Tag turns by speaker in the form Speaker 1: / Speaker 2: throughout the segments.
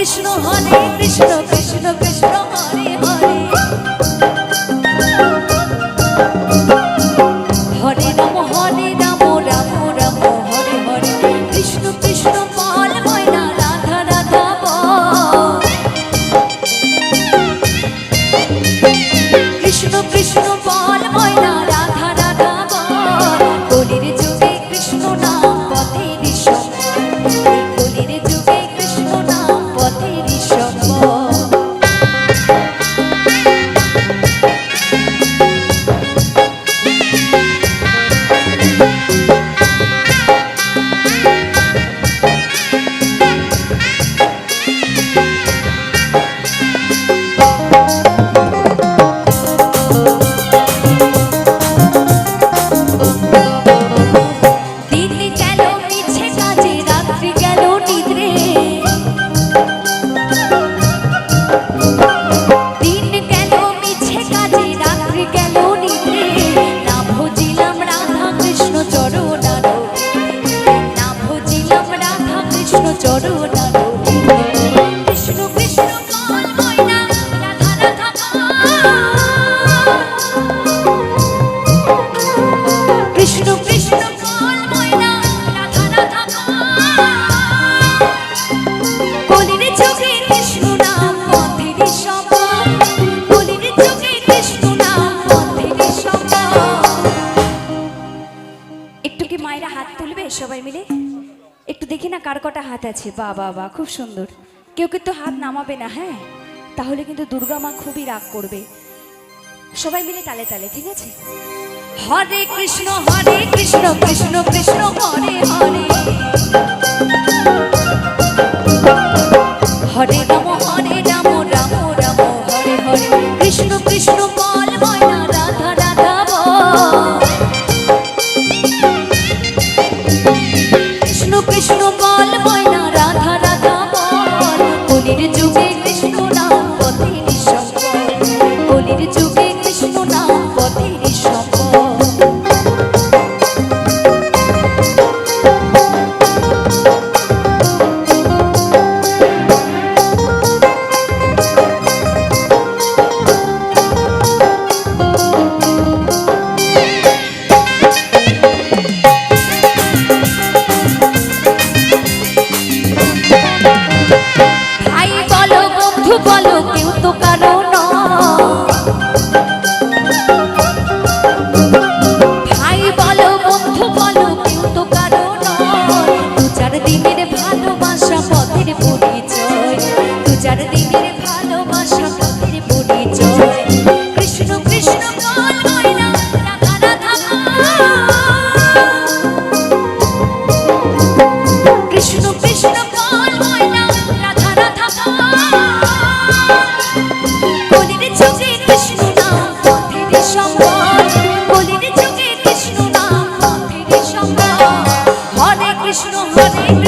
Speaker 1: কৃষ্ণ হরে কৃষ্ণ
Speaker 2: সবাই মিলে একটু দেখি না কার কটা হাত আছে বা বা বা খুব সুন্দর কেউ কিন্তু হাত নামাবে না হ্যাঁ তাহলে কিন্তু দুর্গা মা খুবই রাগ করবে সবাই মিলে তালে তালে ঠিক আছে
Speaker 1: হরে কৃষ্ণ হরে কৃষ্ণ কৃষ্ণ কৃষ্ণ হরে হরে হরে রাম হরে রাম রাম রাম হরে হরে কৃষ্ণ কৃষ্ণ বল ময়না রাধা রাধা বল কৃষ্ণ আই বলো বন্ধু বলো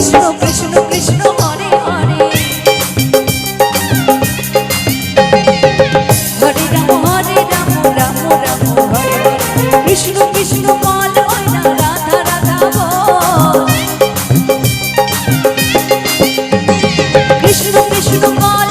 Speaker 1: কৃষ্ণ কৃষ্ণ কৃষ্ণ হরে হরে হরে রাম হরে রাম রাম রাম হরে হরে কৃষ্ণ কৃষ্ণ বল রাধা রাধা বল কৃষ্ণ কৃষ্ণ বল